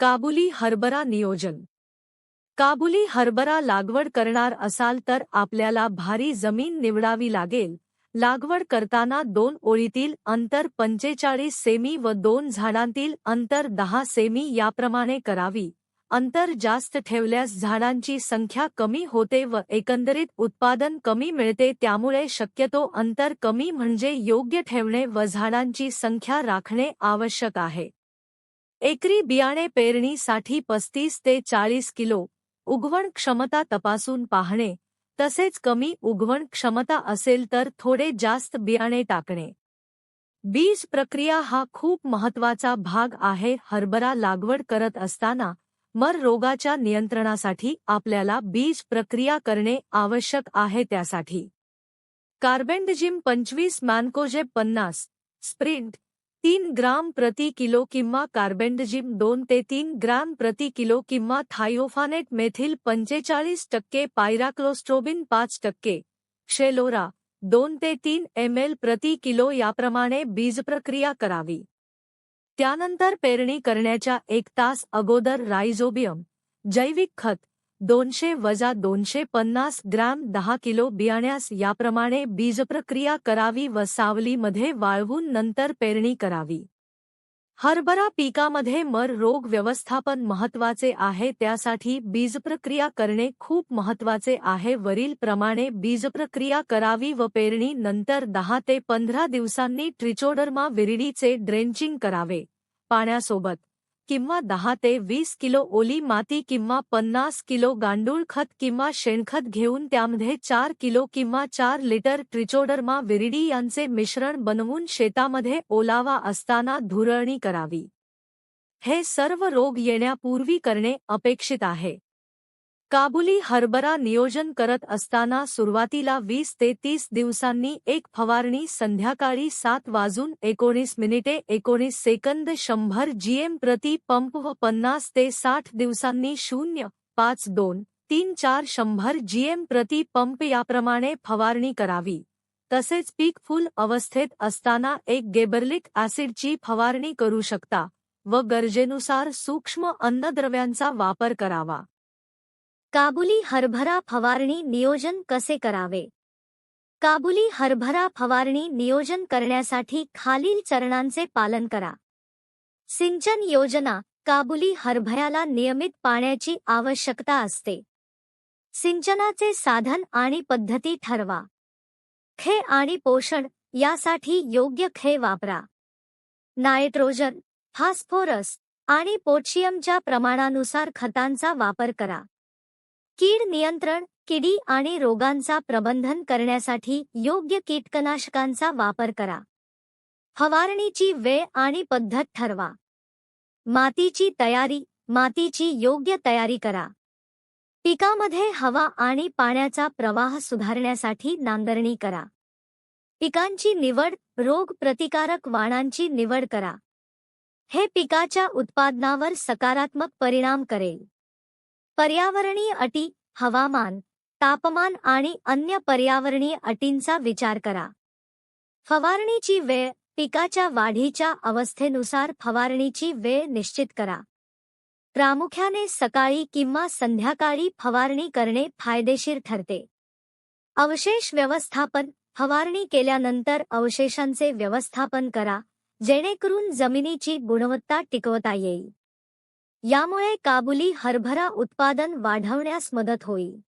काबुली हरभरा नियोजन. काबुली हरभरा लागवड करणार असाल तर आपल्याला भारी जमीन निवडावी लागेल. लागवड करताना दोन ओळीतील अंतर पंचेचाळीस सेमी व दोन झाडांतील अंतर दहा सेमी याप्रमाणे करावी. अंतर जास्त ठेवल्यास झाडांची संख्या कमी होते व एकंदरीत उत्पादन कमी मिळते त्यामुळे शक्यतो अंतर कमी म्हणजे योग्य ठेवणे व झाडांची संख्या राखणे आवश्यक आहे. एकरी बियाणे पेरणीसाठी पस्तीस ते चाळीस किलो उगवण क्षमता तपासून पाहणे. तसेच कमी उगवण क्षमता असेल तर थोडे जास्त बियाणे टाकणे. बीज प्रक्रिया हा खूप महत्त्वाचा भाग आहे. हरभरा लागवड करत असताना मर रोगाच्या नियंत्रणासाठी आपल्याला बीज प्रक्रिया करणे आवश्यक आहे त्यासाठी. कार्बेंडजिम पंचवीस मॅनकोजे पन्नास स्प्रिंट तीन ग्राम प्रति किलो किंवा कार्बेंडजिम दोन ते तीन ग्राम प्रति किलो किंवा थायोफानेट मेथिल पंचेचाळीस टक्के पायराक्लोस्ट्रोबिन पाच टक्के शेलोरा दोन ते तीन एम एल प्रति किलो याप्रमाणे बीजप्रक्रिया करावी. त्यानंतर पेरणी करण्याच्या एक तास अगोदर रायझोबियम जैविक खत दोनशे वजा दोनशे पन्नास ग्रॅम दहा किलो बियाण्यास याप्रमाणे बीजप्रक्रिया करावी व सावलीमध्ये वाळवून नंतर पेरणी करावी. हरभरा पिकामध्ये मर रोग व्यवस्थापन महत्त्वाचे आहे त्यासाठी बीजप्रक्रिया करणे खूप महत्त्वाचे आहे. वरील प्रमाणे बीजप्रक्रिया करावी व पेरणी नंतर दहा ते पंधरा दिवसांनी ट्रिचोडर्मा विरिडीचे ड्रेंचिंग करावे. पाण्यासोबत किंवा दहा ते वीस किलो ओली माती किंवा पन्नास किलो गांडूळ खत किंवा शेणखत घेऊन त्यामध्ये चार किलो किंवा चार लिटर ट्रिचोडर्मा विरिडी यांचे मिश्रण बनवून शेतामध्ये ओलावा असताना धुरळणी करावी. हे सर्व रोग येण्यापूर्वी करणे अपेक्षित आहे. काबुली हरभरा नियोजन करत असताना सुरुवातीला वीस ते तीस दिवसांनी एक फवारणी संध्याकाळी सात वाजून एकोणीस मिनिटे एकोणीस सेकंद शंभर जीएम प्रति पंप व पन्नास ते साठ दिवसांनी शून्य पाच दोन तीन चार शंभर जीएम प्रति पंप याप्रमाणे फवारणी करावी. तसेच पीक फुल अवस्थेत असताना एक गेबर्लिक ॲसिडची फवारणी करू शकता व गरजेनुसार सूक्ष्म अन्नद्रव्यांचा वापर करावा. काबुली हरभरा फवारणी नियोजन कसे करावे? काबुली हरभरा फवारणी नियोजन करण्यासाठी खालील चरणांचे पालन करा. सिंचन योजना काबुली हरभऱ्याला नियमित पाण्याची आवश्यकता असते. सिंचनाचे साधन आणि पद्धती ठरवा. खे आणि पोषण यासाठी योग्य खे वापरा. नायट्रोजन फॉस्फोरस आणि पोटॅशियमच्या प्रमाणानुसार खतांचा वापर करा. कीड नियंत्रण किडी आणि रोगांचा प्रबंधन करण्यासाठी योग्य कीटकनाशकांचा वापर करा. फवारणीची वेळ आणि पद्धत ठरवा. मातीची तयारी मातीची योग्य तयारी करा. पिकामध्ये हवा आणि पाण्याचा प्रवाह सुधारण्यासाठी नांगरणी करा. पिकांची निवड रोग प्रतिकारक वाणांची निवड करा. हे पिकाच्या उत्पादनावर सकारात्मक परिणाम करेल. पर्यावरणीय अटी हवामान तापमान आणि अन्य पर्यावरणीय अटींचा विचार करा. फवारणीची वेळ पिकाच्या वाढीच्या अवस्थेनुसार फवारणीची वेळ निश्चित करा. प्रामुख्याने सकाळी किंवा संध्याकाळी फवारणी करणे फायदेशीर ठरते. अवशेष व्यवस्थापन फवारणी केल्यानंतर अवशेषांचे व्यवस्थापन करा जेणेकरून जमिनीची गुणवत्ता टिकवता येईल. यामुळे काबुली हरभरा उत्पादन वाढवण्यास मदत होईल.